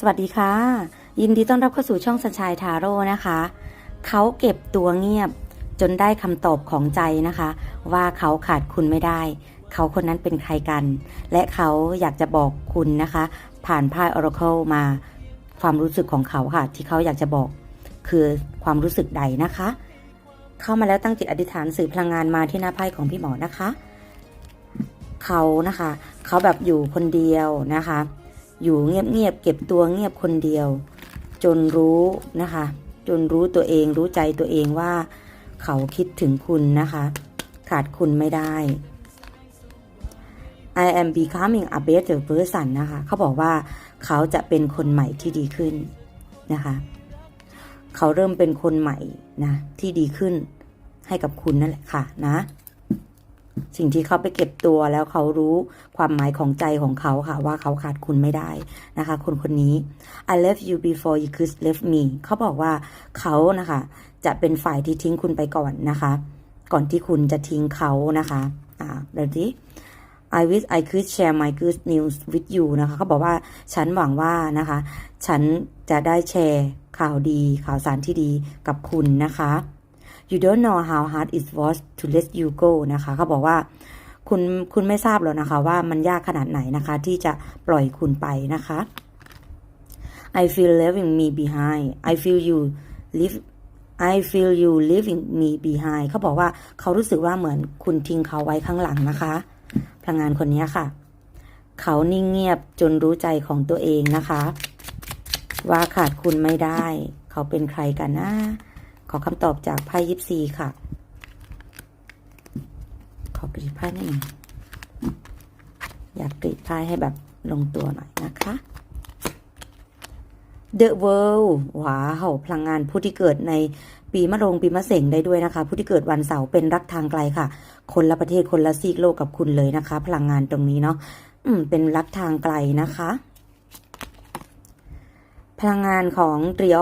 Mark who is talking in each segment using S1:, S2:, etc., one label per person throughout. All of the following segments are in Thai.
S1: สวัสดีค่ะ ยินดีต้อนรับเข้าสู่ช่องสัญชัยทาโร่นะคะ เขาเก็บตัวเงียบจนได้คำตอบของใจนะคะ ว่าเขาขาดคุณไม่ได้ เขาคนนั้นเป็นใครกัน และเขาอยากจะบอกคุณนะคะ ผ่านไพ่ Oracle มาความรู้สึกของเขาค่ะ ที่เขาอยากจะบอกคือความรู้สึกใดนะคะ เข้ามาแล้วตั้งจิตอธิษฐานสื่อพลังงานมาที่หน้าไพ่ของพี่หมอนะคะ เขานะคะ เขาแบบอยู่คนเดียวนะคะ อยู่เงียบๆเก็บตัวเงียบคนเดียว จนรู้นะคะ จนรู้ตัวเองรู้ใจตัวเองว่า เขาคิดถึงคุณนะคะ ขาดคุณไม่ได้ I am becoming a better person นะคะ เขาบอกว่าเขาจะเป็นคนใหม่ที่ดีขึ้นนะคะ เขาเริ่มเป็นคนใหม่นะที่ดีขึ้นให้กับคุณนั่นแหละค่ะนะ สิ่งที่เขาไปเก็บตัวแล้วเขารู้ความหมายของใจของเขาค่ะ ว่าเขาขาดคุณไม่ได้นะคะ คนคนนี้ I left you before you could left me เขาบอกว่าเขานะคะ จะเป็นฝ่ายที่ทิ้งคุณไปก่อนนะคะ ก่อนที่คุณจะทิ้งเขานะคะอ่าเดี๋ยวดิ I wish I could share my good news with you นะคะเขาบอกว่าฉันหวังว่านะคะ ฉันจะได้แชร์ข่าวดีข่าวสารที่ดีกับคุณนะคะ you don't know how hard it was to let you go นะคะเขาบอกว่าคุณคุณไม่ทราบหรอกนะคะ ว่ามันยากขนาดไหนนะคะ ที่จะปล่อยคุณไปนะคะ I feel leaving me behind I feel you leave I feel you leaving me behind เขาบอกว่าเขารู้สึกว่าเหมือนคุณทิ้งเขาไว้ข้างหลังนะคะ พลังงานคนนี้ค่ะ เขานิ่งเงียบจนรู้ใจของตัวเองนะคะ ว่าขาดคุณไม่ได้ เขาเป็นใครกันนะ ขอคำตอบจากไพ่ยิปซีค่ะ ขอกรีดไพ่นิดหนึ่งอยากกรีดไพ่ให้แบบลงตัวหน่อยนะคะ The World ว้าวพลังงานผู้ที่เกิดในปีมะโรงปีมะเสงได้ด้วยนะคะ ผู้ที่เกิดวันเสาร์เป็นรักทางไกลค่ะ คนละประเทศคนละซีกโลกกับคุณเลยนะคะ พลังงานตรงนี้เนาะอืม เป็นรักทางไกลนะคะ พลังงานของ t r i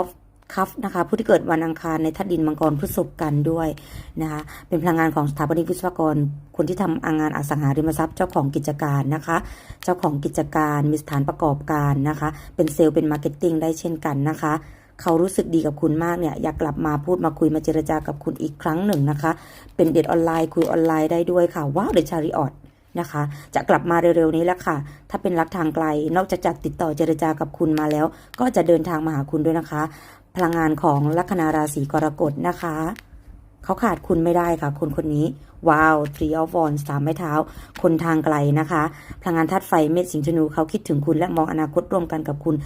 S1: of Cup นะคะผู้ที่เกิดวันอังคารในธาตุดินมังกรพฤษภกันด้วยนะคะเป็นพลังงานของสถาปนิกวิศวกร คนที่ทำงานอสังหาริมทรัพย์เจ้าของกิจการนะคะ เจ้าของกิจการมีสถานประกอบการนะคะ เป็นเซลล์เป็นมาร์เก็ตติ้งได้เช่นกันนะคะเขารู้สึกดีกับคุณมากเนี่ยอยากกลับมาพูดมาคุยมาเจรจากับคุณอีกครั้งหนึ่งนะคะ เป็นเด็ดออนไลน์คุยออนไลน์ได้ด้วยค่ะว้าวเดชาริออตนะคะ จะกลับมาเร็วๆนี้แล้วค่ะ ถ้าเป็นรักทางไกลนอกจากจะติดต่อเจรจากับคุณมาแล้ว ก็จะเดินทางมาหาคุณด้วยนะคะ พลังงานของลัคนาราศีกรกฎนะคะ เขาขาดคุณไม่ได้ค่ะ คนคนนี้ ว้าว three of wands สามไม้เท้า คนทางไกลนะคะ พลังงานธาตุไฟเมษสิงห์ธนูเขาคิดถึงคุณและมองอนาคตร่วมกันกับคุณ